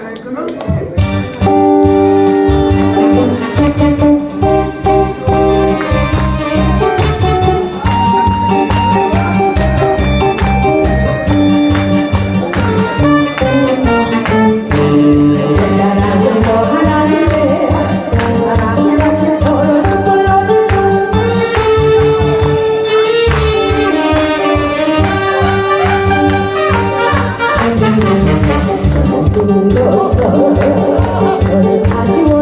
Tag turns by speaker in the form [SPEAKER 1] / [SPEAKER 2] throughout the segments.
[SPEAKER 1] ないかな。I do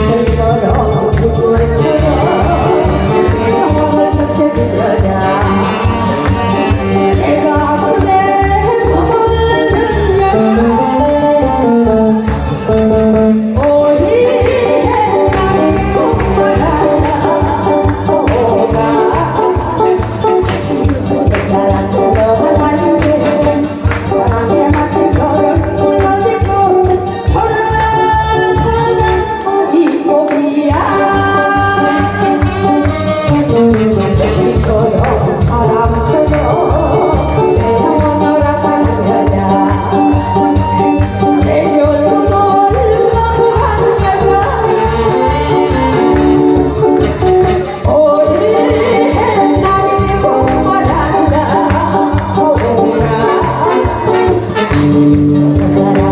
[SPEAKER 1] Thank you.